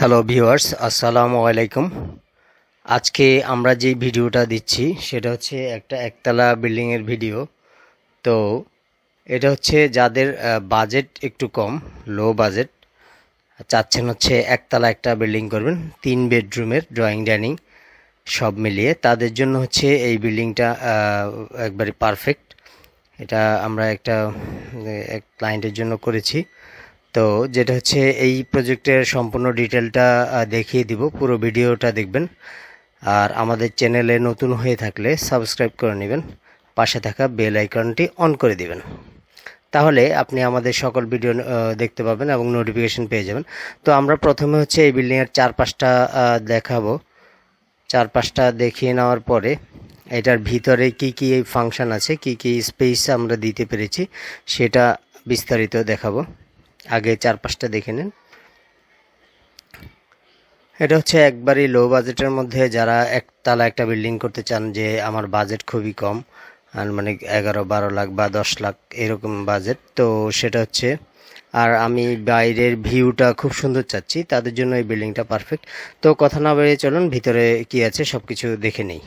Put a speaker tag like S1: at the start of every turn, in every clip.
S1: Hello viewers আসসালামু আলাইকুম আজকে আমরা যে ভিডিওটা দিচ্ছি, সেটা হচ্ছে একটা একতলা বিল্ডিংয়ের ভিডিও তো এটা হচ্ছে যাদের বাজেট একটু কম লো বাজেট চাচ্ছেন হচ্ছে একতলা একটা বিল্ডিং করবেন, তিন বেডরুমের ড্রয়িং ডাইনিং সব মিলিয়ে। তাদের জন্য হচ্ছে এই বিল্ডিংটা একবারে পারফেক্ট এটা আমরা একটা এক ক্লায়েন্টের জন্য করেছি। তো যেটা হচ্ছে এই প্রজেক্টের সম্পূর্ণ ডিটেলটা দেখিয়ে দিব, পুরো ভিডিওটা দেখবেন। আর আমাদের চ্যানেলে নতুন হয়ে থাকলে সাবস্ক্রাইব করে নেবেন, পাশে থাকা বেল আইকনটি অন করে দিবেন। তাহলে আপনি আমাদের সকল ভিডিও দেখতে পাবেন এবং নোটিফিকেশন পেয়ে যাবেন। তো আমরা প্রথমে হচ্ছে এই বিল্ডিংয়ের চারপাশটা দেখাবো। চারপাশটা দেখিয়ে নেওয়ার পরে এটার ভিতরে কি কি ফাংশন আছে, কি কি স্পেস আমরা দিতে পেরেছি, সেটা বিস্তারিত দেখাবো। আগে চারপাশটা দেখে নিন। এটা হচ্ছে একবারই লো বাজেটের মধ্যে যারা একতলা একটা বিল্ডিং করতে চান যে আমার বাজেট খুবই কম, আর মানে এগারো, বারো লাখ বা দশ লাখ এরকম বাজেট তো সেটা হচ্ছে, আর আমি বাইরের ভিউটা খুব সুন্দর চাচ্ছি, তাদের জন্য এই বিল্ডিংটা পারফেক্ট তো কথা না বেরিয়ে চলুন, ভিতরে কি আছে সব কিছু দেখে নেই।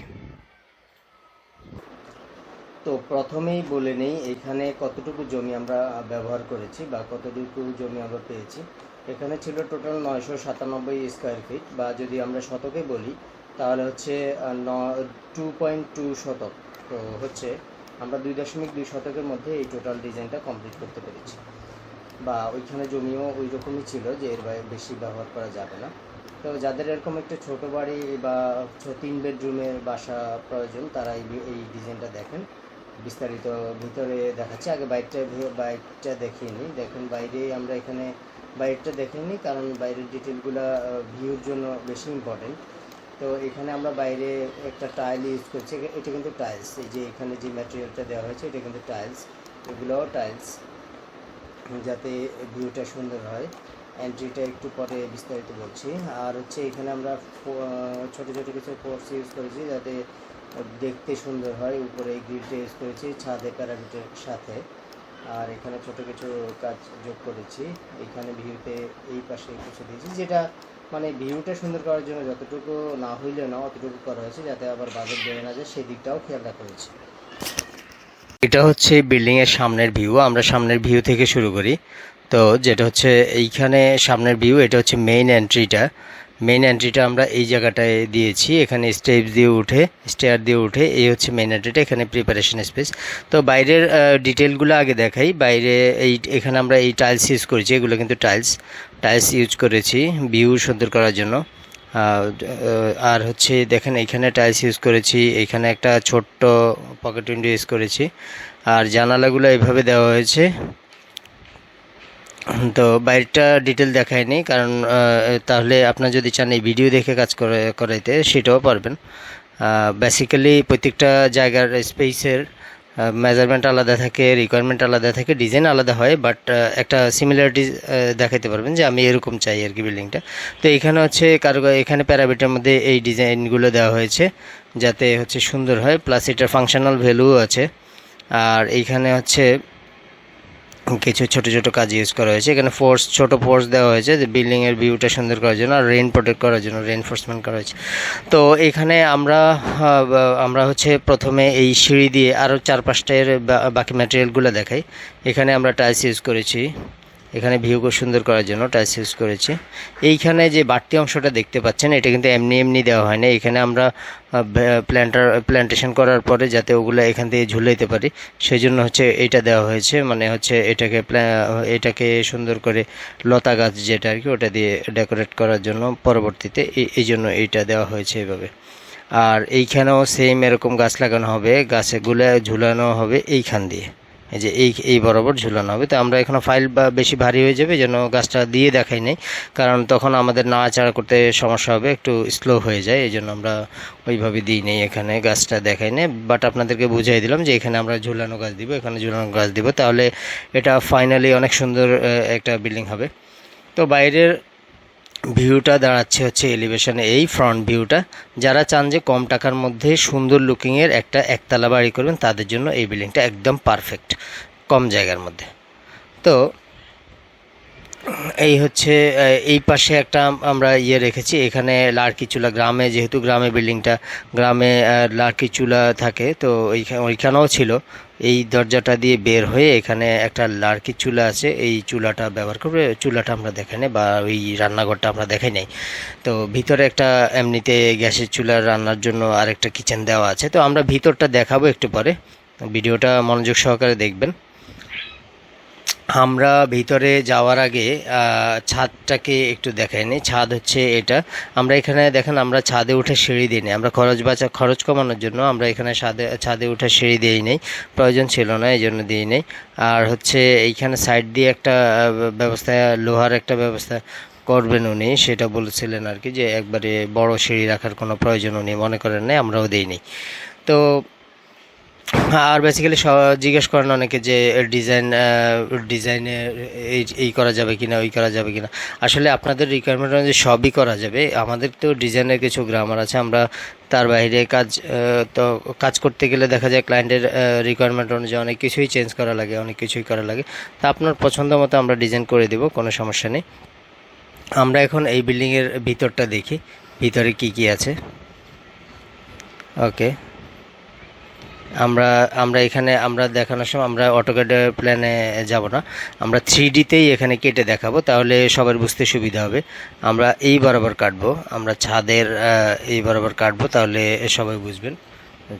S1: তো প্রথমেই বলে নেই এখানে কতটুকু জমি আমরা ব্যবহার করেছি বা কতটুকু জমি আমরা পেয়েছি। এখানে ছিল টোটাল নয়শো সাতানব্বই স্কোয়ার ফিট বা যদি আমরা শতকে বলি, তাহলে হচ্ছে ন টু পয়েন্ট টু শতক। তো হচ্ছে আমরা দুই দশমিক দুই শতকের মধ্যে এই টোটাল ডিজাইনটা কমপ্লিট করতে পেরেছি। বা ওইখানে জমিও ওই রকমই ছিল যে এর বেশি ব্যবহার করা যাবে না। তো যাদের এরকম একটা ছোট বাড়ি বা তিন বেডরুমের বাসা প্রয়োজন, তারা এই এই ডিজাইনটা দেখেন। বিস্তারিত ভিতরে দেখাচ্ছি। আগে বাইকটা বাইকটা দেখিয়ে নিই দেখুন বাইরে আমরা এখানে বাইকটা দেখে নিই কারণ বাইরের ডিটেলগুলো ভিউর জন্য বেশি ইম্পর্টেন্ট তো এখানে আমরা বাইরে একটা টাইল ইউজ করছি। এটা কিন্তু টাইলস এই যে এখানে যে ম্যাটেরিয়ালটা দেওয়া হয়েছে, এটা কিন্তু টাইলস এগুলোও টাইলস যাতে ভিউটা সুন্দর হয়। এন্ট্রিটা একটু পরে বিস্তারিত বলছি। আর হচ্ছে এখানে আমরা ছোট ছোট কিছু পোর্টস ইউজ করেছি যাতে দেখতে সুন্দর হয়। উপরে গ্রিলটা ইউজ করেছি ছাদে প্যারামিটার সাথে। আর এখানে ছোট কিছু কাজ যোগ করেছি। এখানে ভিউতে এই পাশে কিছু দিয়েছি যেটা মানে ভিউটা সুন্দর করার জন্য যতটুকু না হইলে না, অতটুকু করা হয়েছে যাতে আবার বাজেট বেড়ে না যায়। সেই দিকটাও খেয়াল রাখা হয়েছে। এটা হচ্ছে বিল্ডিংয়ের সামনের ভিউ আমরা সামনের ভিউ থেকে শুরু করি। তো যেটা হচ্ছে এইখানে সামনের ভিউ এটা হচ্ছে মেইন এন্ট্রিটা মেইন এন্ট্রিটা আমরা এই জায়গাটায় দিয়েছি। এখানে স্টেপ দিয়ে উঠে স্টেয়ার দিয়ে উঠে এই হচ্ছে মেইন এন্ট্রিটা এখানে প্রিপারেশন স্পেস তো বাইরের ডিটেলগুলো আগে দেখাই। বাইরে এই, এখানে আমরা এই টাইলস ইউজ করেছি। এগুলো কিন্তু টাইলস টাইলস ইউজ করেছি ভিউ সুন্দর করার জন্য। আর হচ্ছে দেখেন এখানে টাইলস ইউজ করেছি। এখানে একটা ছোট্ট পকেট উইন্ডো ইউজ করেছি। আর জানালাগুলো এইভাবে দেওয়া হয়েছে। তো বাইরেটা ডিটেল দেখায়নি, কারণ তাহলে আপনার যদি চান এই ভিডিও দেখে কাজ করে, করাইতে, সেটাও পারবেন। বেসিক্যালি প্রত্যেকটা জায়গার স্পেসের মেজারমেন্ট আলাদা থাকে রিকোয়ারমেন্ট আলাদা থাকে ডিজাইন আলাদা হয় বাট একটা সিমিলারিটি দেখাতে পারবেন যে আমি এরকম চাই আর কি বিল্ডিংটা তো এখানে হচ্ছে কারও, এখানে প্যারাবিটের মধ্যে এই ডিজাইনগুলো দেওয়া হয়েছে, যাতে হচ্ছে সুন্দর হয় প্লাস এটার ফাংশনাল ভ্যালুও আছে। আর এইখানে হচ্ছে কিছু ছোট ছোট কাজ ইউজ করা হয়েছে। এখানে ফোর্স ছোট ফোর্স দেওয়া হয়েছে যে বিল্ডিংয়ের ভিউটা সুন্দর করার জন্য আর রেন প্রোটেক্ট করার জন্য রেনফোর্সমেন্ট করা হয়েছে। তো এখানে আমরা আমরা হচ্ছে প্রথমে এই সিঁড়ি দিয়ে আরও চার পাঁচটার বাকি ম্যাটেরিয়ালগুলো দেখাই। এখানে আমরা টাইলস ইউজ করেছি। এখানে ভিউকে সুন্দর করার জন্য টাইলস ইউজ করেছি। এইখানে যে বাড়তি অংশটা দেখতে পাচ্ছেন, এটা কিন্তু এমনি এমনি দেওয়া হয় না এখানে আমরা প্ল্যান্টার, প্ল্যান্টেশন করার পরে যাতে ওগুলো এখান থেকে ঝুলাইতে পারি সেই জন্য হচ্ছে এটা দেওয়া হয়েছে। মানে হচ্ছে এটাকে এটাকে সুন্দর করে লতা গাছ যেটা আর কি, ওটা দিয়ে ডেকোরেট করার জন্য পরবর্তীতে এই- জন্য এইটা দেওয়া হয়েছে এভাবে। আর এইখানেও সেম এরকম গাছ লাগানো হবে গাছেগুলো ঝুলানো হবে এইখান দিয়ে। যে এই এই বরাবর ঝুলানো হবে। তো আমরা এখানে ফাইল বা বেশি ভারী হয়ে যাবে, যেন গাছটা দিয়ে দেখাই নেই। কারণ তখন আমাদের নাড়াচাড়া করতে সমস্যা হবে, একটু স্লো হয়ে যায়, এই জন্য আমরা ওইভাবে দিই নেই এখানে গাছটা দেখাই নেই। বাট আপনাদেরকে বুঝাই দিলাম যে এখানে আমরা ঝুলানো গাছ দিব, এখানে ঝুলানো গাছ দিব। তাহলে এটা ফাইনালি অনেক সুন্দর একটা বিল্ডিং হবে। তো বাইরের ভিউটা দাঁড়াচ্ছে হচ্ছে এলিভেশনে এই ফ্রন্ট ভিউটা যারা চান যে কম টাকার মধ্যে সুন্দর লুকিংয়ের একটা একতলা বাড়ি করবেন তাদের জন্য এই বিল্ডিংটা একদম পারফেক্ট কম জায়গার মধ্যে। তো এই হচ্ছে এই পাশে একটা আমরা ইয়ে রেখেছি এখানে লার্কি চুলা গ্রামে যেহেতু গ্রামে বিল্ডিংটা গ্রামে আহ, লার্কি চুলা থাকে তো ওইখানে ওইখানেও ছিল। এই দরজাটা দিয়ে বের হয়ে এখানে একটা লার্কি চুলা আছে। এই চুলাটা ব্যবহার করবে। চুলাটা আমরা দেখাই নাই বা ওই রান্নাঘরটা আমরা দেখাই নাই। তো ভিতরে একটা এমনিতে গ্যাসের চুলা রান্নার জন্য আরেকটা কিচেন দেওয়া আছে। তো আমরা ভিতরটা দেখাবো একটু পরে। ভিডিওটা মনোযোগ সহকারে দেখবেন। আমরা ভিতরে যাওয়ার আগে ছাদটাকে একটু দেখাই নিই ছাদ হচ্ছে এটা। আমরা এখানে দেখেন, আমরা ছাদে উঠে সিঁড়ি দিই নি আমরা খরচ বাঁচা, খরচ কমানোর জন্য আমরা এখানে ছাদে ছাদে উঠে সিঁড়ি দিই নেই। প্রয়োজন ছিল না এই জন্য দিই নেই। আর হচ্ছে এইখানে সাইড দিয়ে একটা ব্যবস্থা, লোহার একটা ব্যবস্থা করবেন উনি, সেটা বলেছিলেন আর কি যে একবারে বড় সিঁড়ি রাখার কোনো প্রয়োজন উনি মনে করেন নাই, আমরাও দিই দিইনি তো আর বেসিক্যালি জিজ্ঞেস করেন অনেকে যে ডিজাইন ডিজাইনে এই এই করা যাবে কিনা, ওই করা যাবে কিনা। আসলে আপনাদের রিকোয়ারমেন্ট অনুযায়ী সবই করা যাবে। আমাদের তো ডিজাইনের কিছু গ্রামার আছে। আমরা তার বাইরে কাজ তো কাজ করতে গেলে দেখা যায় ক্লায়েন্টের রিকোয়ারমেন্ট অনুযায়ী অনেক কিছুই চেঞ্জ করা লাগে, অনেক কিছুই করা লাগে। তা আপনার পছন্দ মতো আমরা ডিজাইন করে দেব, কোনো সমস্যা নেই। আমরা এখন এই বিল্ডিংয়ের ভিতরটা দেখি। ভিতরে কি কি আছে? ওকে আমরা আমরা এখানে, আমরা দেখানোর সময় আমরা অটোক্যাডের প্ল্যানে যাব না। আমরা থ্রি ডিতেই এখানে কেটে দেখাবো, তাহলে সবার বুঝতে সুবিধা হবে। আমরা এই বরাবর কাটবো, আমরা ছাদের এই বরাবর কাটবো, তাহলে সবাই বুঝবেন।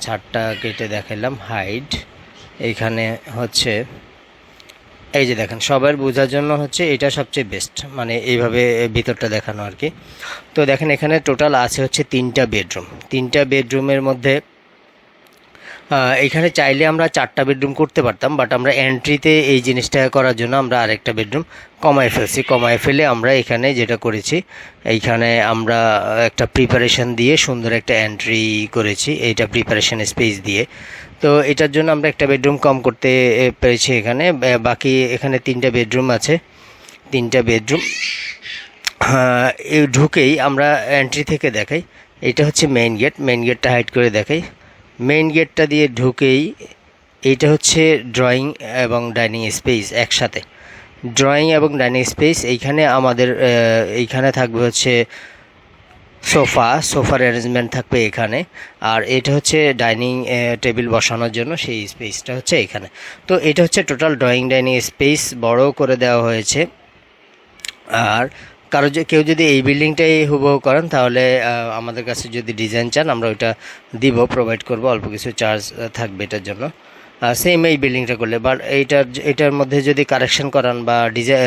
S1: ছাদটা কেটে দেখালাম হাইট এইখানে হচ্ছে, এই যে দেখেন, সবার বোঝার জন্য হচ্ছে এটা সবচেয়ে বেস্ট মানে এইভাবে ভিতরটা দেখানো আর কি। তো দেখেন, এখানে টোটাল আছে হচ্ছে তিনটা বেডরুম তিনটা বেডরুমের মধ্যে এখানে চাইলে আমরা চারটা বেডরুম করতে পারতাম বাট আমরা এন্ট্রিতে এই জিনিসটা করার জন্য আমরা আরেকটা বেডরুম কমায় ফেলছি। কমায় ফেলে আমরা এখানে যেটা করেছি এইখানে আমরা একটা প্রিপারেশন দিয়ে সুন্দর একটা এন্ট্রি করেছি এইটা প্রিপারেশন স্পেস দিয়ে। তো এটার জন্য আমরা একটা বেডরুম কম করতে পেরেছি এখানে। বাকি এখানে তিনটা বেডরুম আছে তিনটা বেডরুম। হ্যাঁ, ঢুকেই আমরা এন্ট্রি থেকে দেখাই। এটা হচ্ছে মেইন গেট মেইন গেটটা হাইড করে দেখাই। মেইন গেটটা দিয়ে ঢুকেই এইটা হচ্ছে ড্রয়িং এবং ডাইনিং স্পেস একসাথে। ড্রয়িং এবং ডাইনিং স্পেস এইখানে আমাদের এইখানে থাকবে হচ্ছে সোফা, সোফার অ্যারেঞ্জমেন্ট থাকবে এখানে। আর এটা হচ্ছে ডাইনিং টেবিল বসানোর জন্য সেই স্পেসটা হচ্ছে এখানে। তো এটা হচ্ছে টোটাল ড্রয়িং ডাইনিং স্পেস বড় করে দেওয়া হয়েছে। আর কারও কেউ যদি এই বিল্ডিংটাই হুবহু করেন, তাহলে আমাদের কাছে যদি ডিজাইন চান, আমরা ওইটা দিব প্রোভাইড করব, অল্প কিছু চার্জ থাকবে এটার জন্য। সেম এই বিল্ডিংটা করলে বাট এইটার এটার মধ্যে যদি কারেকশন করান বা ডিজাইন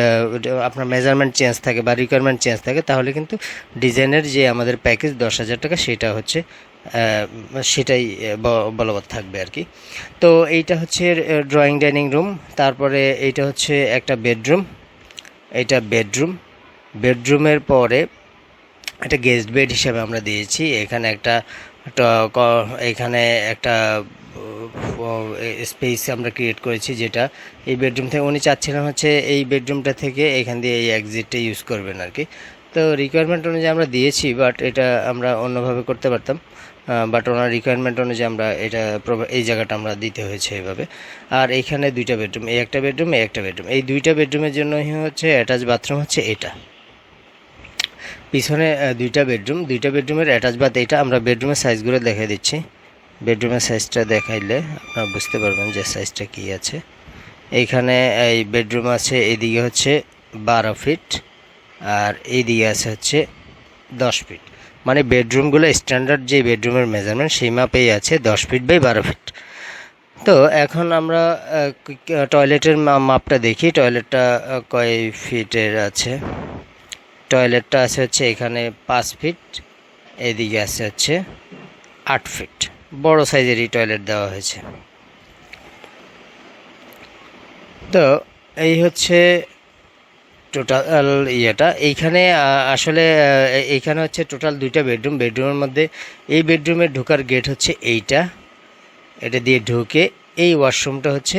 S1: আপনার মেজারমেন্ট চেঞ্জ থাকে বা রিকোয়ারমেন্ট চেঞ্জ থাকে, তাহলে কিন্তু ডিজাইনের যে আমাদের প্যাকেজ দশ হাজার টাকা, সেটা হচ্ছে সেটাই বলবৎ থাকবে আর কি। তো এইটা হচ্ছে ড্রয়িং ডাইনিং রুম তারপরে এইটা হচ্ছে একটা বেডরুম এটা বেডরুম বেডরুমের পরে একটা গেস্ট বেড হিসাবে আমরা দিয়েছি। এখানে একটা এখানে একটা স্পেস আমরা ক্রিয়েট করেছি যেটা এই বেডরুম থেকে উনি চাচ্ছিলেন হচ্ছে এই বেডরুমটা থেকে এখান দিয়ে এই এক্সিটটা ইউজ করবেন আর কি তো রিকোয়ারমেন্ট অনুযায়ী আমরা দিয়েছি বাট এটা আমরা অন্যভাবে করতে পারতাম। বাট ওনার রিকোয়ারমেন্ট অনুযায়ী আমরা এটা এই জায়গাটা আমরা দিতে হয়েছে এইভাবে আর এইখানে দুইটা বেডরুম, এই একটা বেডরুম, এই একটা বেডরুম। এই দুইটা বেডরুমের জন্যই হচ্ছে অ্যাটাচ বাথরুম হচ্ছে এটা। পিছনে দুইটা বেডরুম, দুইটা বেডরুমের অ্যাটাচ বাথ এটা আমরা বেডরুমের সাইজগুলো দেখে দিচ্ছি। বেডরুমের সাইজটা দেখাইলে আপনারা বুঝতে পারবেন যে সাইজটা কী আছে। এইখানে, এই বেডরুম আছে, এদিকে হচ্ছে বারো ফিট আর এইদিকে আছে হচ্ছে দশ ফিট মানে বেডরুমগুলো স্ট্যান্ডার্ড যে বেডরুমের মেজারমেন্ট সেই মাপেই আছে, দশ ফিট বাই বারো ফিট তো এখন আমরা টয়লেটের মাপটা দেখি। টয়লেটটা কয় ফিটের আছে? টয়লেটটা আছে হচ্ছে এখানে পাঁচ ফিট, এদিকে আছে হচ্ছে আট ফিট। বড় সাইজেরই টয়লেট দেওয়া হয়েছে। তো এই হচ্ছে টোটাল ইয়েটা। এইখানে আসলে এইখানে হচ্ছে টোটাল দুইটা বেডরুম। বেডরুমের মধ্যে এই বেডরুমের ঢোকার গেট হচ্ছে এইটা। এটা দিয়ে ঢুকে এই ওয়াশরুমটা হচ্ছে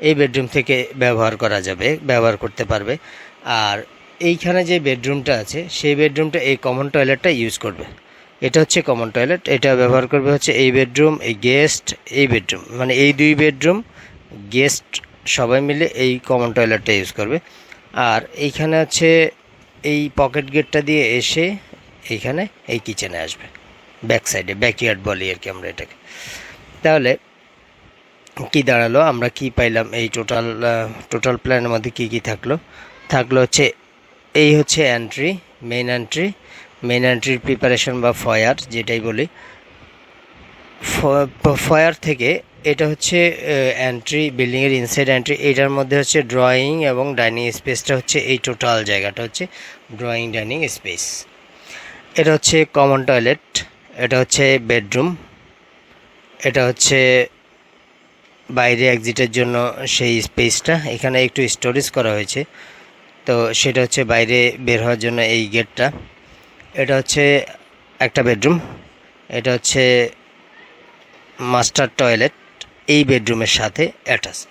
S1: এই বেডরুম থেকে ব্যবহার করা যাবে, ব্যবহার করতে পারবে। আর এইখানে যে বেডরুমটা আছে, সেই বেডরুমটা এই কমন টয়লেটটা ইউজ করবে। এটা হচ্ছে কমন টয়লেট এটা ব্যবহার করবে হচ্ছে এই বেডরুম, এই গেস্ট এই বেডরুম। মানে এই দুই বেডরুম গেস্ট সবাই মিলে এই কমন টয়লেটটা ইউজ করবে। আর এইখানে হচ্ছে এই পকেট গেটটা দিয়ে এসে এইখানে এই কিচেনে আসবে। ব্যাক সাইডে ব্যাকইয়ার্ড বলি আর কি আমরা এটাকে। তাহলে কি দাঁড়াল? আমরা কি পাইলাম? এই টোটাল টোটাল প্ল্যানের মধ্যে কি কি থাকল? থাকল হচ্ছে এই হচ্ছে এন্ট্রি মেইন এন্ট্রি মেইন এন্ট্রির প্রিপারেশন বা ফয়ার যেটাই বলি। ফয়ার থেকে এটা হচ্ছে এন্ট্রি বিল্ডিংয়ের ইনসাইড এন্ট্রি এটার মধ্যে হচ্ছে ড্রয়িং এবং ডাইনিং স্পেসটা হচ্ছে এই টোটাল জায়গাটা হচ্ছে ড্রয়িং ডাইনিং স্পেস এটা হচ্ছে কমন টয়লেট এটা হচ্ছে বেডরুম এটা হচ্ছে বাইরে এক্সিটের জন্য সেই স্পেসটা এখানে একটু স্টোরেজ করা হয়েছে। তো সেটা হচ্ছে বাইরে বের হওয়ার জন্য এই গেটটা। এটা হচ্ছে একটা বেডরুম। এটা হচ্ছে মাস্টার টয়লেট, এই বেডরুমের সাথে অ্যাটাচড।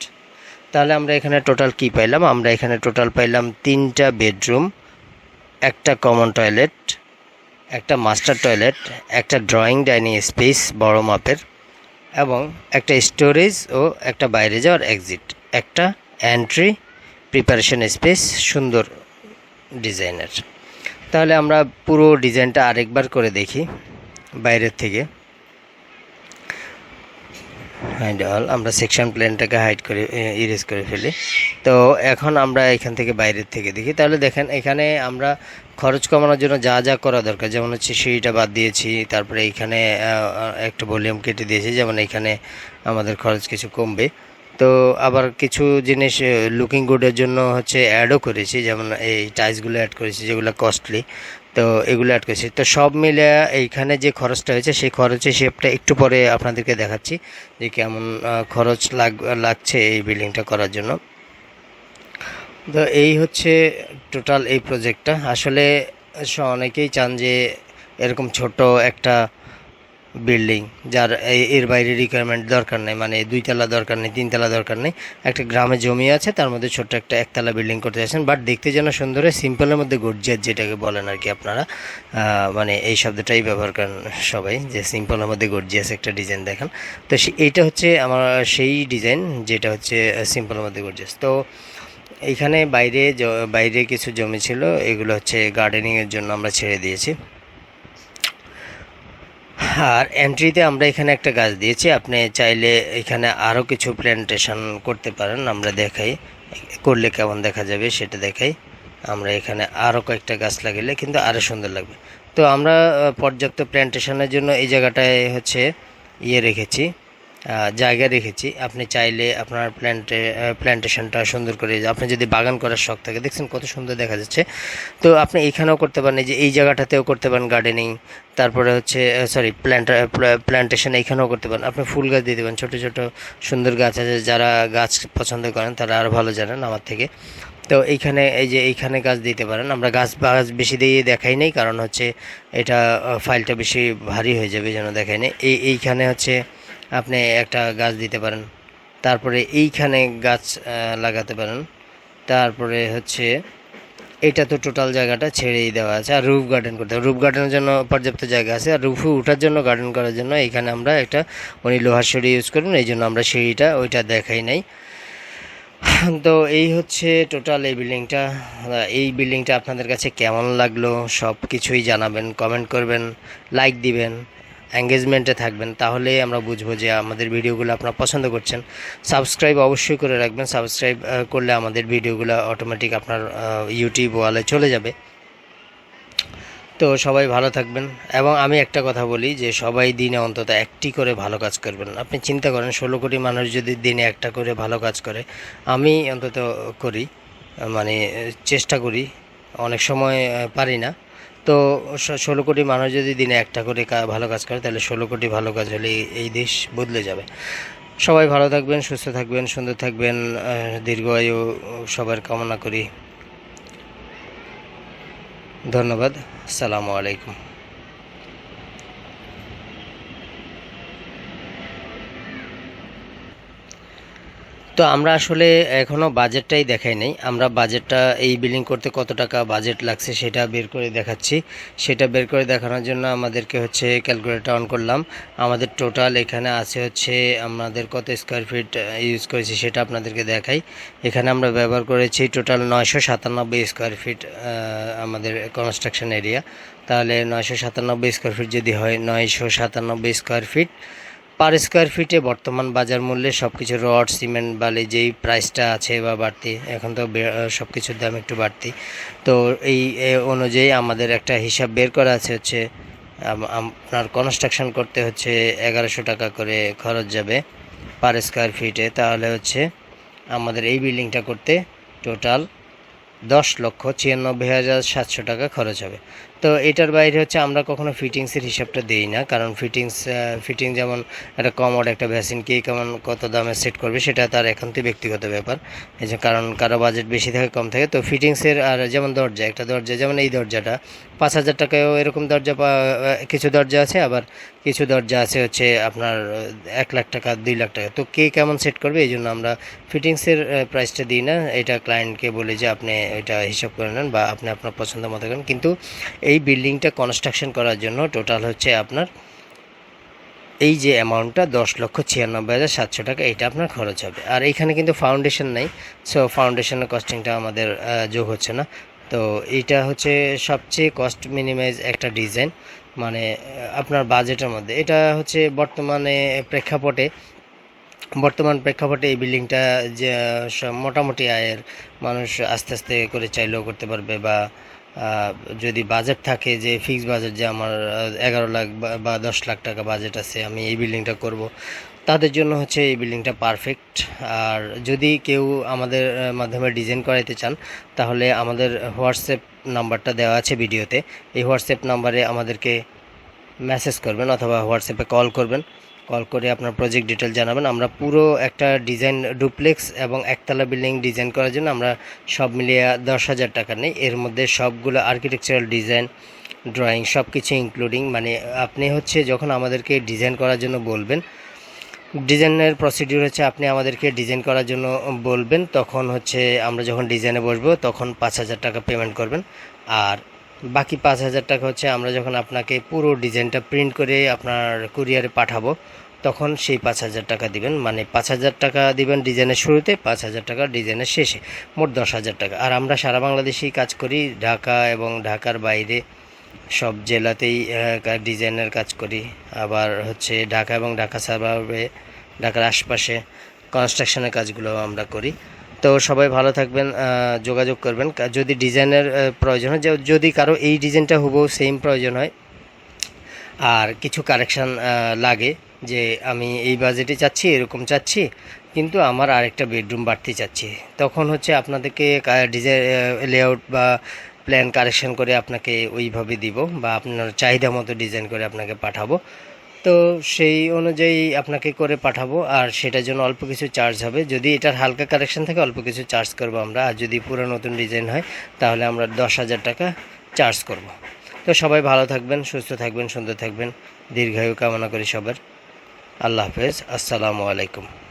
S1: তাহলে আমরা এখানে টোটাল কি পাইলাম? আমরা এখানে টোটাল পাইলাম তিনটা বেডরুম, একটা কমন টয়লেট, একটা মাস্টার টয়লেট, একটা ড্রয়িং ডাইনিং স্পেস বড় মাপের, এবং একটা স্টোরেজ ও একটা বাইরে যাওয়ার এক্সিট, একটা এন্ট্রি প্রিপারেশন স্পেস সুন্দর ডিজাইনের তাহলে আমরা পুরো ডিজাইনটা আরেকবার করে দেখি, বাইরের থেকে। হাইড অল আমরা সেকশন প্ল্যানটাকে হাইড করে ইরেজ করে ফেলি। তো এখন আমরা এখান থেকে বাইরের থেকে দেখি। তাহলে দেখেন, এখানে আমরা খরচ কমানোর জন্য যা যা করা দরকার, যেমন হচ্ছে সিঁড়িটা বাদ দিয়েছি, তারপরে এখানে একটা ভলিউম কেটে দিয়েছি, যেমন এখানে আমাদের খরচ কিছু কমবে। তো আবার কিছু জিনিস লুকিং গুডের জন্য হচ্ছে অ্যাডও করেছি, যেমন এই টাইলসগুলো অ্যাড করেছি, যেগুলো কস্টলি তো এগুলো অ্যাড করেছি। তো সব মিলে এইখানে যে খরচটা হয়েছে, সেই খরচের শেপটা একটু পরে আপনাদেরকে দেখাচ্ছি, যে কেমন খরচ লাগ, লাগছে এই বিল্ডিংটা করার জন্য। তো এই হচ্ছে টোটাল এই প্রজেক্টটা আসলে, অনেকেই চান যে এরকম ছোট একটা বিল্ডিং যার এর বাইরে রিকোয়ারমেন্ট দরকার নেই মানে দুইতলা দরকার নেই তিনতলা দরকার নেই। একটা গ্রামে জমি আছে, তার মধ্যে ছোট্ট একটা একতলা বিল্ডিং করতে চাইছেন বাট দেখতে যেন সুন্দর সিম্পলের মধ্যে গর্জিয়ার যেটাকে বলেন আর কি আপনারা মানে এই শব্দটাই ব্যবহার করেন সবাই, যে সিম্পলের মধ্যে গর্জিয়াস একটা ডিজাইন দেখেন। তো এইটা হচ্ছে আমার, সেই ডিজাইন যেটা হচ্ছে সিম্পলের মধ্যে গর্জিয়াস। তো এইখানে বাইরে বাইরে কিছু জমি ছিল, এগুলো হচ্ছে গার্ডেনিংয়ের জন্য আমরা ছেড়ে দিয়েছি। আর এন্ট্রিতে আমরা এখানে একটা গাছ দিয়েছি। আপনি চাইলে এখানে আরও কিছু প্ল্যান্টেশন করতে পারেন, আমরা দেখাই। করলে কেমন দেখা যাবে সেটা দেখাই। আমরা এখানে আরও কয়েকটা গাছ লাগাইলে কিন্তু আরও সুন্দর লাগবে। তো আমরা পর্যাপ্ত প্ল্যান্টেশনের জন্য এই জায়গাটায় হচ্ছে ইয়ে রেখেছি। জায়গা রেখেছি। আপনি চাইলে আপনার প্ল্যান্টে প্ল্যান্টেশনটা সুন্দর করে আপনি যদি বাগান করার শখ থাকে, দেখছেন কত সুন্দর দেখা যাচ্ছে। তো আপনি এখানেও করতে পারেন যে এই জায়গাটাতেও করতে পারেন গার্ডেনিং তারপরে হচ্ছে সরি প্ল্যান্ট প্ল্যান্টেশন এইখানেও করতে পারেন। আপনি ফুল গাছ দিয়ে দেবেন, ছোটো ছোটো, সুন্দর গাছ আছে, যারা গাছ পছন্দ করেন, তারা আরও ভালো জানেন আমার থেকে। তো এইখানে, এই যে এইখানে গাছ দিতে পারেন। আমরা গাছ গাছ বেশি দিয়ে দেখাই নেই, কারণ হচ্ছে এটা ফাইলটা বেশি ভারী হয়ে যাবে যেন দেখাই নেই। এই, এইখানে হচ্ছে আপনি একটা গাছ দিতে পারেন। তারপরে এইখানে গাছ লাগাতে পারেন। তারপরে হচ্ছে এটা তো টোটাল জায়গাটা ছেড়েই দেওয়া আছে। আর রুফ গার্ডেন করতে রুফ গার্ডেনের জন্য পর্যাপ্ত জায়গা আছে। আর রুফে উঠার জন্য গার্ডেন করার জন্য এখানে আমরা একটা, উনি লোহার সিঁড়ি ইউজ করুন, এই জন্য আমরা সিঁড়িটা ওইটা দেখাই নাই। তো এই হচ্ছে টোটাল এই বিল্ডিংটা এই বিল্ডিংটা আপনাদের কাছে কেমন লাগল? সব কিছুই জানাবেন কমেন্ট করবেন লাইক দিবেন। এঙ্গেজমেন্টে থাকবেন, তাহলে আমরা বুঝব যে আমাদের ভিডিওগুলো আপনারা পছন্দ করছেন। সাবস্ক্রাইব অবশ্যই করে রাখবেন সাবস্ক্রাইব করলে আমাদের ভিডিওগুলো অটোমেটিক আপনার ইউটিউব ওয়ালে চলে যাবে। তো সবাই ভালো থাকবেন, এবং আমি একটা কথা বলি যে সবাই দিনে অন্তত একটি করে ভালো কাজ করবেন আপনি চিন্তা করেন, ষোলো কোটি মানুষ যদি দিনে একটা করে ভালো কাজ করে, আমি অন্তত করি মানে চেষ্টা করি, অনেক সময় পারি না। তো ষোলো কোটি মানুষ যদি দিনে একটা করে ভালো কাজ করে, তাহলে ষোলো কোটি ভালো কাজ হলে এই দেশ বদলে যাবে। সবাই ভালো থাকবেন, সুস্থ থাকবেন, সুন্দর থাকবেন দীর্ঘ আয়ু, সবার কামনা করি। ধন্যবাদ, সালামু আলাইকুম। তো আমরা আসলে এখনও বাজেটটাই দেখাই নাই। আমরা বাজেটটা এই বিল্ডিং করতে কত টাকা বাজেট লাগছে সেটা বের করে দেখাচ্ছি। সেটা বের করে দেখানোর জন্য আমাদেরকে হচ্ছে ক্যালকুলেটর অন করলাম। আমাদের টোটাল এখানে আছে হচ্ছে আমাদের কত স্কোয়ার ফিট ইউজ করেছি সেটা আপনাদেরকে দেখাই। এখানে আমরা ব্যবহার করেছি টোটাল নয়শো সাতানব্বই স্কোয়ার ফিট আমাদের কনস্ট্রাকশন এরিয়া তাহলে নয়শো সাতানব্বই স্কোয়ার ফিট যদি হয়, নয়শো সাতানব্বই স্কোয়ার ফিট পার স্কোয়ার ফিটে বর্তমান বাজার মূল্যে সব কিছু রড, সিমেন্ট, বালি যেই প্রাইসটা আছে বা বাড়তি, এখন তো সব কিছুর দাম একটু বাড়তি। তো এই অনুযায়ী আমাদের একটা হিসাব বের করা আছে হচ্ছে আপনার কনস্ট্রাকশন করতে হচ্ছে এগারোশো টাকা করে খরচ যাবে পার স্কোয়ার ফিটে। তাহলে হচ্ছে আমাদের এই বিল্ডিংটা করতে টোটাল দশ লক্ষ ছিয়ানব্বই হাজার সাতশো টাকা খরচ হবে। তো এটার বাইরে হচ্ছে আমরা কখনো ফিটিংসের হিসাবটা দিই না, কারণ ফিটিংস ফিটিং যেমন একটা কমোড একটা ভ্যাসিন কে কেমন কত দামে সেট করবে সেটা তার একান্তই ব্যক্তিগত ব্যাপার। এই যে কারণ কারও বাজেট বেশি থাকে, কম থাকে, তো ফিটিংসের আর যেমন দরজা, একটা দরজা যেমন এই দরজাটা, পাঁচ হাজার টাকায়ও এরকম দরজা কিছু দরজা আছে, আবার কিছু দরজা আছে হচ্ছে আপনার এক লাখ টাকা, দুই লাখ টাকা। তো কে কেমন সেট করবে এই জন্য আমরা ফিটিংসের প্রাইসটা দিই না, এটা ক্লায়েন্টকে বলি যে আপনি এটা হিসাব করে নেন বা আপনি আপনার পছন্দ মতো করেন। কিন্তু এই বিল্ডিংটা কনস্ট্রাকশন করার জন্য টোটাল হচ্ছে আপনার এই যে অ্যামাউন্টটা দশ লক্ষ ছিয়ানব্বই হাজার সাতশো টাকা, এটা আপনার খরচ হবে। আর এখানে কিন্তু ফাউন্ডেশন নেই সো ফাউন্ডেশনের কস্টিংটা আমাদের যোগ হচ্ছে না। তো এইটা হচ্ছে সবচেয়ে কস্ট মিনিমাইজ একটা ডিজাইন মানে আপনার বাজেটের মধ্যে। এটা হচ্ছে বর্তমানে প্রেক্ষাপটে, বর্তমান প্রেক্ষাপটে এই বিল্ডিংটা যে মোটামুটি আয়ের মানুষ আস্তে আস্তে করে চাইলেও করতে পারবে বা যদি বাজেট থাকে যে ফিক্স বাজেট যে আমার এগারো লাখ বা- দশ লাখ টাকা বাজেট আছে, আমি এই বিল্ডিংটা করব। তাদের জন্য হচ্ছে এই বিল্ডিংটা পারফেক্ট আর যদি কেউ আমাদের মাধ্যমে ডিজাইন করাইতে চান, তাহলে আমাদের হোয়াটসঅ্যাপ নাম্বারটা দেওয়া আছে ভিডিওতে। এই হোয়াটসঅ্যাপ নাম্বারে আমাদেরকে মেসেজ করবেন অথবা হোয়াটসঅ্যাপে কল করবেন। কল করে আপনার প্রজেক্ট ডিটেল জানাবেন। আমরা পুরো একটা ডিজাইন ডুপ্লেক্স এবং একতলা বিল্ডিং ডিজাইন করার জন্য আমরা সব মিলিয়ে দশ হাজার টাকা নেই। এর মধ্যে সবগুলো আর্কিটেকচারাল ডিজাইন ড্রয়িং সব কিছু ইনক্লুডিং মানে আপনি হচ্ছে যখন আমাদেরকে ডিজাইন করার জন্য বলবেন ডিজাইনের প্রসিডিউর হচ্ছে আপনি আমাদেরকে ডিজাইন করার জন্য বলবেন, তখন হচ্ছে আমরা যখন ডিজাইনে বসবো তখন পাঁচ হাজার টাকা পেমেন্ট করবেন। আর বাকি পাঁচ হাজার টাকা হচ্ছে আমরা যখন আপনাকে পুরো ডিজাইনটা প্রিন্ট করে আপনার কুরিয়ারে পাঠাবো, তখন সেই পাঁচ হাজার টাকা দিবেন। মানে পাঁচ হাজার টাকা দিবেন ডিজাইনের শুরুতে, পাঁচ হাজার টাকা ডিজাইনের শেষে। মোট দশ হাজার টাকা। আর আমরা সারা বাংলাদেশেই কাজ করি, ঢাকা এবং ঢাকার বাইরে। সব জেলাতেই ডিজাইনের কাজ করি। আবার হচ্ছে ঢাকা এবং ঢাকা সাভারে ঢাকার আশপাশে কনস্ট্রাকশনের কাজগুলো আমরা করি। তো সবাই ভালো থাকবেন যোগাযোগ করবেন। যদি ডিজাইনের প্রয়োজন হয় যদি কারও এই ডিজাইনটা হুবহু সেম প্রয়োজন হয়, আর কিছু কারেকশান লাগে, যে আমি এই বাজেটে চাচ্ছি, এরকম চাচ্ছি, কিন্তু আমার আরেকটা বেডরুম বাড়তে চাচ্ছি, তখন হচ্ছে আপনাদেরকে ডিজাইন লেআউট বা প্ল্যান কারেকশন করে আপনাকে ওইভাবে দিব, বা আপনার চাহিদা মতো ডিজাইন করে আপনাকে পাঠাবো। তো সেই অনুযায়ী আপনাকে করে পাঠাবো, আর সেটার জন্য অল্প কিছু চার্জ হবে। যদি এটার হালকা কালেকশন থাকে, অল্প কিছু চার্জ করব আমরা। আর যদি পুরো নতুন ডিজাইন হয়, তাহলে আমরা দশ হাজার টাকা চার্জ করব। তো সবাই ভালো থাকবেন, সুস্থ থাকবেন, সুন্দর থাকবেন। দীর্ঘায়ু কামনা করি সবার। আল্লাহ হাফেজ। আসসালামু আলাইকুম।